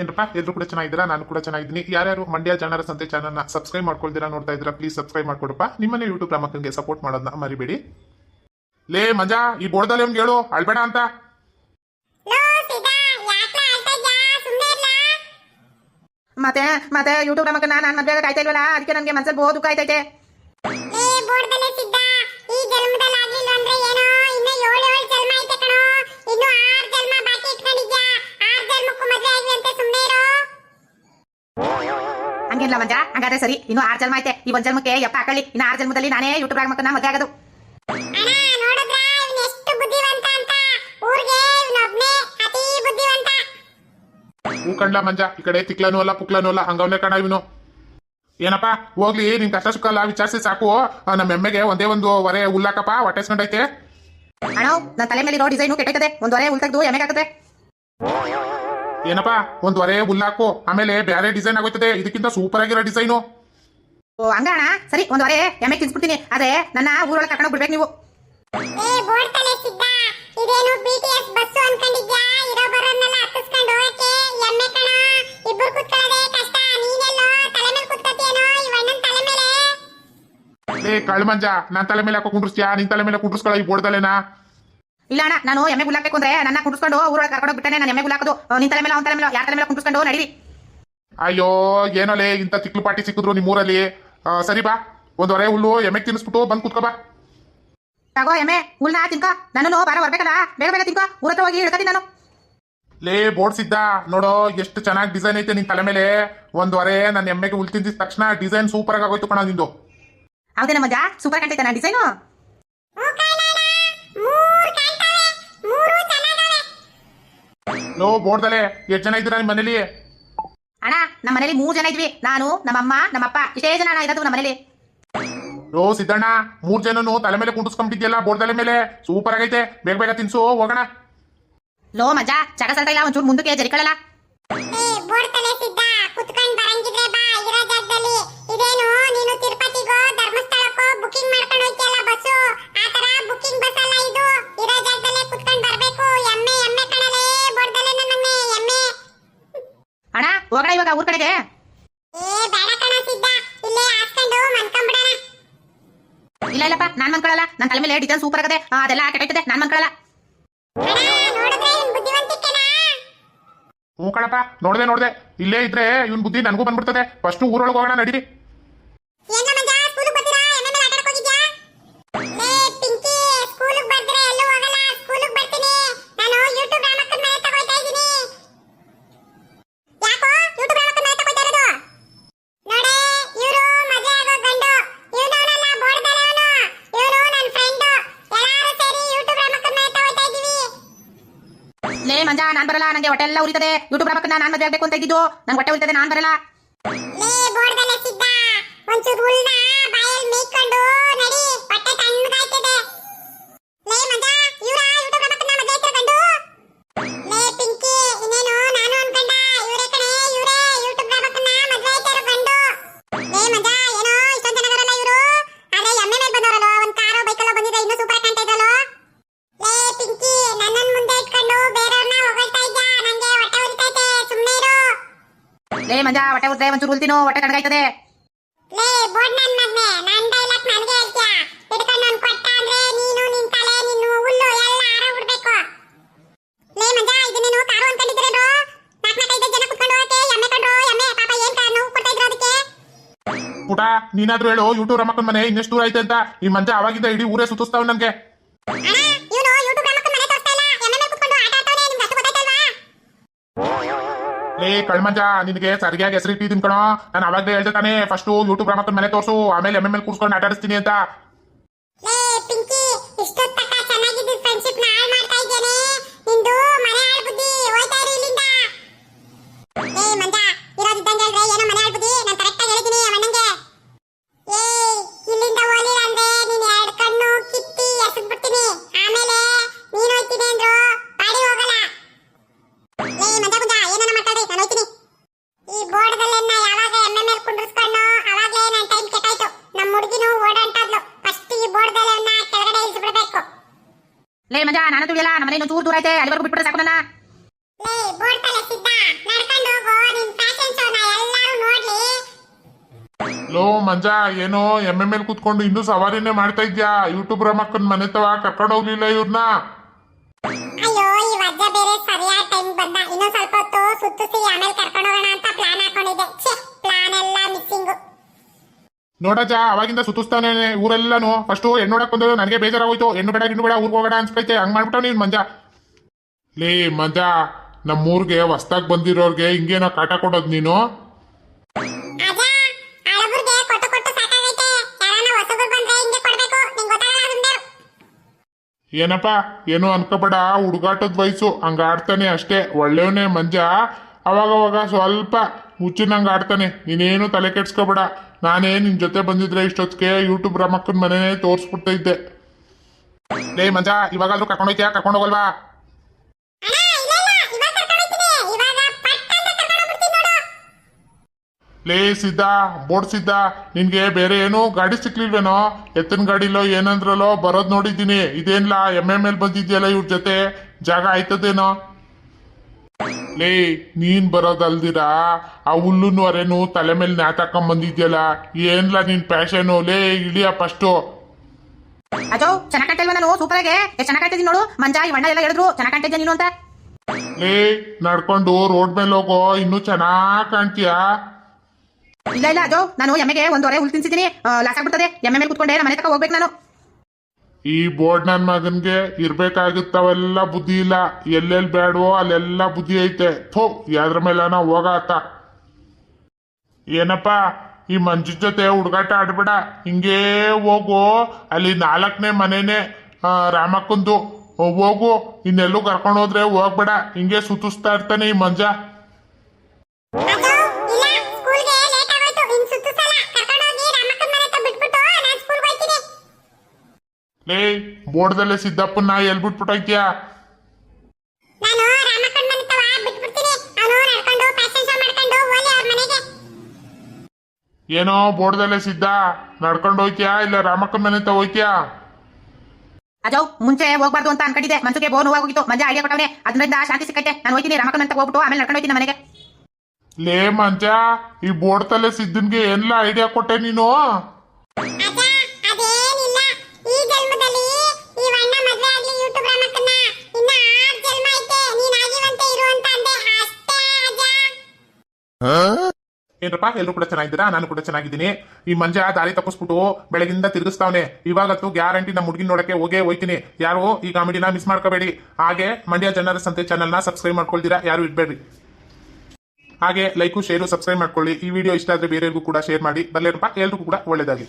ಏನಪ್ಪ ಎಲ್ಲರೂ ಕೂಡ ಚೆನ್ನಾಗಿದ್ದೀರಾ ನಾನು ಕೂಡ ಚೆನ್ನಾಗಿದ್ದೀನಿ ಯಾರ್ಯಾರು ಮಂಡ್ಯ ಜನರ ಸಂತೆ ಚಾನಲ್ನ ಸಬ್ಸ್ಕ್ರೈಬ್ ಮಾಡ್ಕೊಳ್ತೀರಾ ನೋಡ್ತಾ ಇದ್ದೀರಾ ಪ್ಲೀಸ್ ಸಬ್ಸ್ಕ್ರೈಬ್ ಮಾಡ್ಕೊಡಪ್ಪ ನಿಮ್ಮನೆ ಯೂಟ್ಯೂಬ್ ರಾಮಕ್ಕಂಗೆ ಸಪೋರ್ಟ್ ಮಾಡೋದನ್ನ ಮರಿಬೇಡಿ ಲೇ ಮಜಾ ಈ ಬೋರ್ಡದಲ್ಲಿ ಅವ್ನಿಗೆ ಹೇಳು ಅಳ್ಬೇಡ ಅಂತ ಲೋ ಸಿದಾ ಯಾಕ್ಲ ಅಳ್ತಾ ಇದ್ಯಾ? ಸುಮ್ಮನೆ ಇರ್ಲಾ? ಮತ್ತೆ ಮತ್ತೆ ಯೂಟ್ಯೂಬ್ ನಮಗ ನಾನು ಮದ್ವೆ ಕಾಯ್ತಾ ಇಲ್ವಲ್ಲ? ಅದಕ್ಕೆ ನನಗೆ ಮನಸ್ಸಲ್ಲಿ ಬಹು ದುಃಖ ಆಯ್ತೈತೆ. ಹಂಗಿಲ್ಲ ಮಂಜ ಹಂಗಾದ್ರೆ ಸರಿ ಇನ್ನು ಆರ್ ಜನ್ಮ ಐತೆ. ಈ ಒಂದ್ ಜನ್ಮಕ್ಕೆ ಎಪ್ಪ ಹಾಕೊಳ್ಳಿ. ಇನ್ನು ಆರ್ ಜನ್ಮದಲ್ಲಿ ನಾನೇ ಯೂಟ್ಯೂಬ್ ಮಕ್ಕಳನ್ನ ಮದ್ವೆ ಆಗೋದು. ಅಣ್ಣ ನೋಡಿದ್ರ? ಇವ್ನ ಎಷ್ಟು ಬುದ್ಧಿವಂತ ಅಂತ. ಊರಿಗೆ ಇವನೊಬ್ನೇ ಅತಿ ಬುದ್ಧಿವಂತ. ಹೂ ಕಂಡ್ಲ ಮಂಜ ಈ ಕಡೆ ತಿಕ್ಲನೂ ಅಲ್ಲ ಪುಕ್ಲನೂ ಅಲ್ಲ ಹಂಗವನೇ ಕಣ ಇವನು. ಏನಪ್ಪ ಹೋಗ್ಲಿ ನಿನ್ ಕಷ್ಟ ಸುಖ ಎಲ್ಲ ವಿಚಾರಿಸಿ ಸಾಕು. ನಮ್ಮ ಎಮ್ಮೆಗೆ ಒಂದೇ ಒಂದು ಹೊರೆ ಉಲ್ಲಾಕಪ್ಪ ಹೊಟ್ಟೆಸ್ಕೊಂಡೈತೆ ಅಣ್ಣ ನನ್ನ ತಲೆ ಮೇಲೆ ಇರೋ ಡಿಸೈನು ಕೆಟ್ಟೈತದೆ. ಒಂದ್ವರೆ ಹೊರೆ ಎಮ್ಮೆ ಹಾಕದೆ ಏನಪ್ಪ? ಒಂದ್ ಒರೆ ಹುಲ್ಲಾಕು ಆಮೇಲೆ ಬೇರೆ ಡಿಸೈನ್ ಆಗೋಯ್ತದೆ. ಇದಕ್ಕಿಂತ ಸೂಪರ್ ಆಗಿರೋ ಡಿಸೈನು ಓ ಹಂಗ ಒಂದ್ ಸರಿ ಒಂದ್ವರೆ ಎಮ್ಮೆ ತಿನ್ಸ್ಬಿಡ್ತೀನಿ. ಆದ್ರೆ ನನ್ನ ಊರೊಳಗೆ ಕರ್ಕೊಂಡು ಬಿಡ್ಬೇಕು ನೀವು. ಏ ಬೋರ್ಡ್ ತಲೆ ಸಿದ್ದ ಇದೇನು ಬಿಟಿಎಸ್ ಬಸ್ಸು ಅನ್ಕೊಂಡಿದ್ಯಾ? ಇರೋ ಬರೋನ್ನೆಲ್ಲ ಹತ್ತಿಸ್ಕೊಂಡು ಹೋಗಕ್ಕೆ. ಎಮ್ಮೆ ಕಣ ಇಬ್ಬರು ಕುತ್ಕೊಳ್ಳೋದೇ ಕಷ್ಟ. ನೀನೆಲ್ಲೋ ತಲೆ ಮೇಲೆ ಕುತ್ಕೋತೀಯೇನೋ ಈ ಅಣ್ಣನ್ ತಲೆ ಮೇಲೆ? ಏ ಕಳ್ ಮಂಜ ನಾನ್ ತಲೆ ಮೇಲೆ ಹಾಕೋ ಕುಂಡ್ರಿಸ್ತೀಯಾ? ನಿನ್ ತಲೆ ಮೇಲೆ ಕುಂಡ್ರಿಸ್ಕೊಳ್ಳೋ ಈ ಬೋರ್ಡಲ್ಲೇನಾ ಇಲ್ಲ ಅಣ್ಣ ನಾನು ಎಮ್ಮೆ ಗುಲಾಕಬೇಕು ಅಂದ್ರೆ ನನ್ನ ಕುಡಿಸ್ಕೊಂಡು ಊರೊಳಗೆ ಕರ್ಕೊಂಡು ಬಿಟ್ಟನೆ ನಾನು ಎಮ್ಮೆ ಗುಲಾಕದು ನಿನ್ ತಲೆ ಮೇಲೆ ಅವನ ತಲೆ ಮೇಲೆ ಯಾರ ತಲೆ ಮೇಲೆ ಕುಂಡಿಸ್ಕೊಂಡು ನಡೀರಿ. ಅಯ್ಯೋ ಏನೋಲೆ ಇಂಥ ತಿಕ್ಲು ಪಾಟಿ ಸಿಕ್ಕಿದ್ರು ನಿಮ್ಮೂರಲ್ಲಿ? ಊರಲ್ಲಿ ಸರಿ ಬಾ ಒಂದ್ ಹೊರೆ ಹುಲ್ಲು ಎಮ್ಮೆ ತಿನ್ನಿಸ್ಬಿಟ್ಟು ಬಂದ್ ಕುತ್ಕೋ ಬಾ. ತಗೋ ಎಮ್ಮೆ ಹುಲ್ನ ತಿನ್ಕೋ. ನಾನು ಬಾರ ಬರ್ಬೇಕಲ್ಲ ಬೇಗ ಬೇಗ ತಿನ್ಕೋ. ಊರ ಹತ್ರ ಹೋಗಿ ಹಿಡ್ಕತೀನಿ ನಾನು. ಲೇ ಬೋರ್ಡ್ ನೋಡು ನೋಡೋ ಎಷ್ಟು ಚೆನ್ನಾಗಿ ಡಿಸೈನ್ ಐತೆ ನಿನ್ ತಲೆ ಮೇಲೆ. ಒಂದ್ ಹೊರೆ ನನ್ನ ಎಮ್ಮೆಗೆ ಹುಲ್ ತಿಂದಿದ ತಕ್ಷಣ ಡಿಸೈನ್ ಸೂಪರ್ ಆಗಿ ಆಗೋಯ್ತು ಕಣ ನಿಂದು. ಹೌದೇನ ಮಜಾ? ಸೂಪರ್ ಕಾಣ್ತೈತೆ ನಾ ಡಿಸೈನು ಹ್ಞೂ ಕಣಣ್ಣ, ಮೂರ್ ಕಾಣ್ತವೆ ಮೂರು ಚೆನ್ನಾಗವೆ ಲೋ ಬೋರ್ಡ್ದಲೆ ಎಷ್ಟು ಜನ ಇದ್ದೀರಾ ನಿಮ್ಮ ಮನೇಲಿ? ಅಣ್ಣ ನಮ್ಮ ಮನೇಲಿ ಮೂರ್ ಜನ ಇದ್ವಿ. ನಾನು ನಮ್ಮಮ್ಮ ನಮ್ಮಪ್ಪ. ಇಷ್ಟೇ ಜನ ಅಣ್ಣ ಇರೋದು ನಮ್ಮ ಮನೇಲಿ. ಲೋ ಸಿದ್ದಣ್ಣ ಮೂರ್ ಜನನು ತಲೆ ಮೇಲೆ ಕುಂಟಿಸ್ಕೊಂಬಿಟ್ಟಿದ್ಯಲ್ಲ ಬೋರ್ಡ್ ತಲೆ ಮೇಲೆ? ಸೂಪರ್ ಆಗೈತೆ. ಬೇಗ ಬೇಗ ತಿನ್ಸು ಹೋಗೋಣ. ಲೋ ಮಜಾ ಚಟ ಸಲ್ತಾ ಇಲ್ಲ ಒಂಚೂರು ಮುಂದಕ್ಕೆ ಜರಿಕೊಳ್ಳಲ್ಲ. ಏ ಬೋರ್ಡ್ ತಲೆ ಸಿದ್ದ ಕುತ್ಕೊಂಡ್ ಬರಂಗಿದ್ರೆ ಬಾ ಇರೋ ಜಾಗದಲ್ಲಿ ಇದೇನು ನೀನು ತಿರುಪತಿಗೋ ಧರ್ಮಸ್ಥಳಕ್ಕೋ ಬುಕಿಂಗ್ ಮಾಡ್ಕೊಂಡು ಹೋಗ್ತಿಯಲ್ಲ ಬಸ್ಸು ಆ ತರ ಬುಕಿಂಗ್ ಬಸ್ ಅಲ್ಲ ಇದು ಇರೋ ಜಾಗದಲ್ಲೇ ಕುತ್ಕೊಂಡ್ ಬರ್ಬೇಕು ಎಮ್ಮೆ ಎಮ್ಮೆ ಕಣಲೇ ಬೋರ್ಡ್ ತಲೆ ನನ್ನೆ ಎಮ್ಮೆ ಅಣ್ಣ ಸಿದ್ದ ಇಲ್ಲೇ ಇಲ್ಲಪ್ಪ ನಾನ್ ಮನ್ಕೊಳ್ಳಲ್ಲ ನನ್ನ ತಲೆ ಮೇಲೆ ಡಿಸೈನ್ ಸೂಪರ್ ಆಗದೆ ಅದೆಲ್ಲ ಕೆಟ್ಟೈತದೆ ನಾನ್ ಮನ್ಕೊಳ್ಳಲ್ಲ ಅಣ್ಣ ನೋಡಿದ್ರೆ ಇವ್ನ್ ಬುದ್ಧಿವಂತಿಕೆನಾ? ಹ್ಞೂ ಕಣಪ್ಪ ನೋಡ್ದೆ ನೋಡ್ದೆ. ಇಲ್ಲೇ ಇದ್ರೆ ಇವನ್ ಬುದ್ಧಿ ನನಗೂ ಬಂದ್ಬಿಡ್ತದೆ. ಫಸ್ಟ್ ಊರೊಳಗೆ ಹೋಗೋಣ ನಡೀರಿ ಏನ ಮಂಜ ಸ್ಕೂಲಿಗೆ ಬರ್ತೀರಾ ಎಮ್ಮೆ ಮೇಲೆ ಆಟ ಆಡಕ್ ಹೋಗಿದ್ಯಾ ಲೇ ಪಿಂಕಿ ಸ್ಕೂಲಿಗೆ ಬರ್ದ್ರೆ ಎಲ್ಲೂ ಹೋಗಲ್ಲ ಸ್ಕೂಲಿಗೆ ಬರ್ತೀನಿ ನಾನು ಯೂಟ್ಯೂಬ್ ರಾಮಕ್ಕನ ಮನೆ ತಗೋಯ್ತಾ ಇದ್ದೀನಿ ಯಾಕೋ ಯೂಟ್ಯೂಬ್ ರಾಮಕ್ಕನ ಮನೆ ತಗೋಯ್ತಾ ಇರೋದು ನೋಡೆ ಇವರು ಮದುವೆ ಆಗೋ ಗಂಡು ಇವನವನಲ್ಲ ಬೋರ್ಡಲ್ಲ ಅವನು ಇವನು ನನ್ನ ಫ್ರೆಂಡ್ ಎಲ್ಲಾರು ಸೇರಿ ಯೂಟ್ಯೂಬ್ ರಾಮಕ್ಕನ ಮನೆ ತಗೋಯ್ತಾ ಇದೀವಿ ಲೇ ಮಂಜಾ, ನಾನ್ ಬರಲ್ಲ, ನಂಗೆ ಹೊಟ್ಟೆ ಎಲ್ಲ ಉರಿತದೆ. ಯೂಟ್ಯೂಬ್ ರಾಮಕ್ಕನ್ನ ನಾನ್ ಮದ್ವೆ ಆಗ್ಬೇಕು ಅಂತ ಇದ್ದಿದ್ದು. ನಂಗೆ ಹೊಟ್ಟೆ ಉರಿತದೆ, ನಾನ್ ಬರಲ್ಲ. ಲೇ ಬೋರ್ಡಲ್ಲ ಸಿದ್ದ ಒಂಚೂರು ಹುಲ್ನ ಬಾಯಲ್ಲಿ ಮೇಯ್ಕೊಂಡು. ಉರಿದ್ರೆ ಒಂಚೂರು ಉಲ್ತಿನೋ ಹೊಟ್ಟೆ ಕಡಗಾಯ್ತದೆ ಲೇ ಬೋರ್ಡ್ ನನ್ ಮಗ್ನೆ ನನ್ ಡೈಲಾಗ್ ನನಗೆ ಹೇಳ್ತೀಯ? ಹಿಡ್ಕೊಂಡು ನನ್ ಕೊಟ್ಟ ಅಂದ್ರೆ ನೀನು ನಿನ್ ತಲೆ ನಿನ್ನ ಹುಲ್ಲು ಎಲ್ಲ ಲೇ ಮಂಜ ಕಾರು ನಾಲ್ಕು ನಾಲ್ಕೈದು ಜನ ಕುತ್ಕೊಂಡು ಹೋಗಕ್ಕೆ ಎಮ್ಮೆ ಕಂಡ್ರು ಎಮ್ಮೆ ಪಾಪ ಏನ್ ಕಾರ್ ನೋವು ಕೊಡ್ತಾ ಇದ್ರು ಅದಕ್ಕೆ? ಪುಟ ನೀನಾದ್ರೂ ಹೇಳು ಯೂಟ್ಯೂಬ್ ರಮಕ್ಕನ ಮನೆ ಇನ್ನೆಷ್ಟು ದೂರ ಐತೆ ಅಂತ. ಈ ಮಂಜ ಅವಾಗಿದ್ದ ಇಡೀ ಊರೇ ಸುತ್ತಿಸ್ತಾವ್ ನನ್ಗೆ ಅಣ್ಣ ಇವನು ಯೂಟ್ಯೂಬ್ ರಾಮಕ್ಕನ ಮನೆ ತೋರಿಸ್ತಾ ಇಲ್ಲ ಎಮ್ಮೆ ಮೇಲೆ ಕುತ್ಕೊಂಡು ಆಟ ಆಡ್ತಾನೆ ನಿಮ್ಗೆ ಅಷ್ಟು ಗೊತ್ತಾಯ್ತಲ್ವಾ ಲೇ ಕಳ್ಮಂಜ, ನಿನಗೆ ಸರಿಯಾಗಿ ಹೆಸರಿಟ್ಟಿದ್ದೀನಿ ಕಣೋ. ನಾನು ಅವಾಗಲೇ ಹೇಳ್ದೆ ತಾನೇ ಫಸ್ಟ್ ಯೂಟ್ಯೂಬ್ ರಮಕ್ಕನ್ ಮನೆ ತೋರ್ಸು, ಆಮೇಲೆ ಎಂ ಎಲ್ ಕೂರ್ಸ್ಕೊಂಡು ಆಟಾಡಿಸ್ತೀನಿ ಅಂತ. ಲೇ ಪಿಂಕಿ ಇಷ್ಟೊತ್ತಕ ಚೆನ್ನಾಗಿದ್ದ ಫ್ರೆಂಡ್ಶಿಪ್ ಹಾಳು ಮಾಡ್ತಾ ಇದ್ದೇನೆ. ನಿಂದು ಲೇ ಮಜಾ ನಾನು ತುಳಿಯಲ್ಲ ನಮ್ಮ ಮನೆ ಚೂರು ದೂರ ಐತೆ ಅಲ್ಲಿವರೆಗೂ ಬಿಟ್ಬಿಟ್ರೆ ಸಾಕು ನನ್ನ ಲೇ ಬೋರ್ಡ್ ತಲೆ ಸಿದ್ಧ. ಹೋಗೋ ನಿನ್ ಫ್ಯಾಷನ್ ಶೋ ನ ಎಲ್ಲರೂ ನೋಡ್ಲಿ. ಲೋ ಮಂಜಾ ಏನು ಎಮ್ಮೆ ಮೇಲೆ ಕೂತ್ಕೊಂಡು ಇನ್ನು ಸವಾರಿನೇ ಮಾಡ್ತಾ ಇದ್ಯಾ? ಯೂಟ್ಯೂಬ್ ರಮಕ್ಕನ್ ಮನೆ ತವ ಕರ್ಕೊಂಡು ಹೋಗ್ಲಿಲ್ಲ ಇವ್ರನ್ನ ಅಯ್ಯೋ ಈ ಬೇರೆ ಸರಿಯಾದ ಟೈಮ್ ಬಂದ. ಇನ್ನೊಂದ್ ಸ್ವಲ್ಪ ಹೊತ್ತು ಸುತ್ತಿಸಿ ಆಮೇಲೆ ಕರ್ಕೊಂಡು ಹೋಗೋಣ ಅಂತ ಪ್ಲಾನ್ ಹಾಕೊಂಡಿದ್ದೆ. ಪ್ಲಾನ್ ಎಲ್ಲ ಮಿಸ್ಸಿಂಗು ನೋಡಜ ಅವಾಗಿಂದ ಸುತ್ತಿಸ್ತಾನೆ ಊರೆಲ್ಲಾನು. ಫಸ್ಟ್ ಹೆಣ್ಣು ನೋಡಕ್ ಬಂದ್ರು ನನಗೆ ಬೇಜಾರಾಗೋಯ್ತು. ಹೆಣ್ಣು ಬೇಡ ಹೆಣ್ಣು ಬೇಡ ಊರ್ಗೆ ಹೋಗೋಣ ಅನ್ಸ್ಕೈತೆ ಹಂಗ್ ಮಾಡ್ಬಿಟ್ಟು ನೀನ್ ಮಂಜ. ಲೇ ಮಂಜ ನಮ್ಮೂರ್ಗೆ ಹೊಸ್ದಾಗ್ ಬಂದಿರೋರ್ಗೆ ಹಿಂಗೇನೋ ಕಾಟ ಕೊಡೋದ್ ನೀನು? ಏನಪ್ಪ ಏನು ಅನ್ಕೋಬೇಡ. ಹುಡುಗಾಟದ ವಯಸ್ಸು. ಹಂಗ ಆಡ್ತಾನೆ ಅಷ್ಟೇ. ಒಳ್ಳೆಯವನೇ ಮಂಜ. ಅವಾಗವಾಗ ಅವಾಗ ಸ್ವಲ್ಪ ಮುಚ್ಚಿನಂಗ ಆಡ್ತಾನೆ. ನೀನೇನು ತಲೆ ಕೆಡ್ಸ್ಕೋಬೇಡ. ನಾನೇ ನಿನ್ ಜೊತೆ ಬಂದಿದ್ರೆ ಇಷ್ಟೊತ್ತಿಗೆ ಯೂಟ್ಯೂಬ್ ರಾಮಕ್ಕನ ಮನೆನೇ ತೋರಿಸ್ಬಿಟ್ಟ ಇದ್ದೆ. ಲೇ ಮಂಜ ಇವಾಗಾದ್ರೂ ಕರ್ಕೊಂಡೋಗ್ಯಾ ಕರ್ಕೊಂಡು ಹೋಗಲ್ವಾ? ಅಣ್ಣ ಇಲ್ಲ ಇಲ್ಲ. ಇವಾಗ ಕರ್ಕೊಂಡು ಹೋಗ್ತೀನಿ. ಇವಾಗ ಪಟ್ ಕರ್ಕೊಂಡು ಹೋಗ್ಬಿಡ್ತೀನಿ ನೋಡು. ಲೇ ಸಿದ್ದ ಬೋರ್ಡ್ ಸಿದ್ದ ನಿನ್ಗೆ ಬೇರೆ ಏನು ಗಾಡಿ ಸಿಕ್ಲಿಲ್ವೇನೋ? ಎತ್ತಿನ ಗಾಡಿಲೋ ಏನಂದ್ರಲ್ಲೋ ಬರೋದ್ ನೋಡಿದ್ದೀನಿ. ಇದೇನ್ಲಾ ಎಮ್ಮೆ ಮೇಲೆ ಬಂದಿದ್ಯಲ್ಲ ಇವ್ರ ಜೊತೆ? ಜಾಗ ಆಯ್ತದೇನೋ? ಲೇ ನೀನ್ ಬರೋದಲ್ದಿರಾ ಆ ಹುಲ್ಲುನು ಅರೆನು ತಲೆ ಮೇಲೆ ನ್ಯಾತಾಕೊಂಡ್ ಬಂದಿದ್ಯಲ್ಲ ಏನ್ಲಾ ನಿನ್ ಪ್ಯಾಷನು ಲೇ ಇಳಿಯ ಫಸ್ಟು ಅಜೋ ಚೆನ್ನಾಗ್ ಕಾಣ್ತಾ ನಾನು? ಸೂಪರ್ ಆಗಿ. ಚೆನ್ನಾಗ್ ಕಾಣ್ತಿದ್ದೀನಿ ನೋಡು. ಮಂಜ ಈ ಎಲ್ಲ ಹೇಳಿದ್ರು. ಚೆನ್ನಾಗ್ ಕಾಣ್ತಿದ್ದೆ ನೀನು ಅಂತ? ಲೇ ನಡ್ಕೊಂಡು ರೋಡ್ ಮೇಲೆ ಹೋಗೋ. ಇನ್ನೂ ಚೆನ್ನಾಗ್ ಕಾಣ್ತೀಯಾ? ಇಲ್ಲ ಇಲ್ಲ ಅಜೋ. ನಾನು ಎಮ್ಮೆಗೆ ಒಂದೂವರೆ ಹುಲ್ ತಿನ್ಸಿದ್ದೀನಿ. ಲಾಸ್ ಆಗ್ಬಿಡ್ತದೆ. ಎಮ್ಮೆ ಮೇಲೆ ಕುತ್ಕೊಂಡೆ. ನಮ್ಮ ಮನೆ ತಕ ಹೋಗ್ಬೇಕು ನಾನು. ಈ ಬೋರ್ಡ್ ನನ್ ಮಗನ್ಗೆ ಇರ್ಬೇಕಾಗಿತ್ತವೆಲ್ಲ ಬುದ್ಧಿ ಇಲ್ಲ. ಎಲ್ಲೆಲ್ಲಿ ಬೇಡವೋ ಅಲ್ಲೆಲ್ಲ ಬುದ್ಧಿ ಐತೆ. ಥೋ ಯಾದ್ರ ಮೇಲನ ಹೋಗ ಆತ ಏನಪ್ಪ, ಈ ಮಂಜು ಜೊತೆ ಹುಡುಗಾಟ ಆಡ್ಬೇಡ. ಹಿಂಗೇ ಹೋಗು. ಅಲ್ಲಿ ನಾಲ್ಕನೇ ಮನೆನೇ ರಾಮಕ್ಕಂದು. ಹೋಗು, ಇನ್ನೆಲ್ಲೂ ಕರ್ಕೊಂಡು ಹೋದ್ರೆ ಹೋಗ್ಬೇಡ. ಹಿಂಗೆ ಸುತ್ತಿಸ್ತಾ ಇರ್ತಾನೆ ಈ ಮಂಜ. ಶೋ ಮಾಡ್ಕೊಂಡು ಹೋಗ್ಲಿ ಎಲ್ ಮನೆಗೆ. ಏನೋ ಬೋರ್ಡ್ದಲ್ಲೇ ಸಿದ್ದ? ನಡ್ಕೊಂಡು ಹೋಯ್ತೀಯಾ ಇಲ್ಲ ರಾಮಕ್ಕನ ಮನೆ ತ ಹೋಯ್ತೀಯಾ? ಅಜೋ ಮುಂಚೆ ಹೋಗ್ಬಾರ್ದು ಅಂತ ಅನ್ಕೊಂಡಿದ್ದೆ. ಮನ್ಸುಗೆ ಬೋನ್ ಹೋಗಿತ್ತು ಮಂಜ ಐಡಿಯಾ ಕೊಟ್ಟವನೆ. ಅದರಿಂದ ಶಾಂತಿ ಸಿಕ್ಕೈತೆ. ನಾನು ಹೋಗ್ತೀನಿ ರಾಮಕ್ಕನ ಅಂತ ಹೋಗ್ಬಿಟ್ಟು ಆಮೇಲೆ ನಡ್ಕೊಂಡು ಹೋಗ್ತೀನಿ ಮನೆಗೆ ಲೇ ಮಂಜ ಈ ಬೋರ್ಡ್ ತಲೆ ಸಿದ್ದನ್ಗೆ ಎಲ್ಲ ಐಡಿಯಾ ಕೊಟ್ಟೆ ನೀನು? ಅಜ್ಜ ಏನ್ರಪ್ಪ ಎಲ್ಲರೂ ಕೂಡ ಚೆನ್ನಾಗಿದ್ದೀರಾ? ನಾನು ಕೂಡ ಚೆನ್ನಾಗಿದ್ದೀನಿ. ಈ ಮಂಜ ದಾರಿ ತಪ್ಪಿಸ್ಬಿಟ್ಟು ಬೆಳಗಿಂದ ತಿರುಗಿಸ್ತಾವನೆ. ಇವಾಗಂತೂ ಗ್ಯಾರಂಟಿ ನಮ್ಮ ಹುಡುಗಿನ ನೋಡಕ್ಕೆ ಹೋಗೇ ಹೋಯ್ತೀನಿ. ಯಾರು ಈ ಕಾಮಿಡಿನ ಮಿಸ್ ಮಾಡ್ಕೋಬೇಡಿ. ಹಾಗೆ ಮಂಡ್ಯ ಜನರ ಸಂತೆ ಚಾನಲ್ನ ಸಬ್ಸ್ಕ್ರೈಬ್ ಮಾಡ್ಕೊಳ್ತೀರಾ? ಯಾರು ಇಡ್ಬೇಡ್ರಿ ಹಾಗೆ ಲೈಕು ಶೇರು ಸಬ್ಸ್ಕ್ರೈಬ್ ಮಾಡ್ಕೊಳ್ಳಿ. ಈ ವಿಡಿಯೋ ಇಷ್ಟ ಆದ್ರೆ ಬೇರೆಯವ್ರಿಗೂ ಕೂಡ ಶೇರ್ ಮಾಡಿ. ಬರಲೇನಪ್ಪ? ಎಲ್ರಿಗೂ ಕೂಡ ಒಳ್ಳೇದಾಗಿ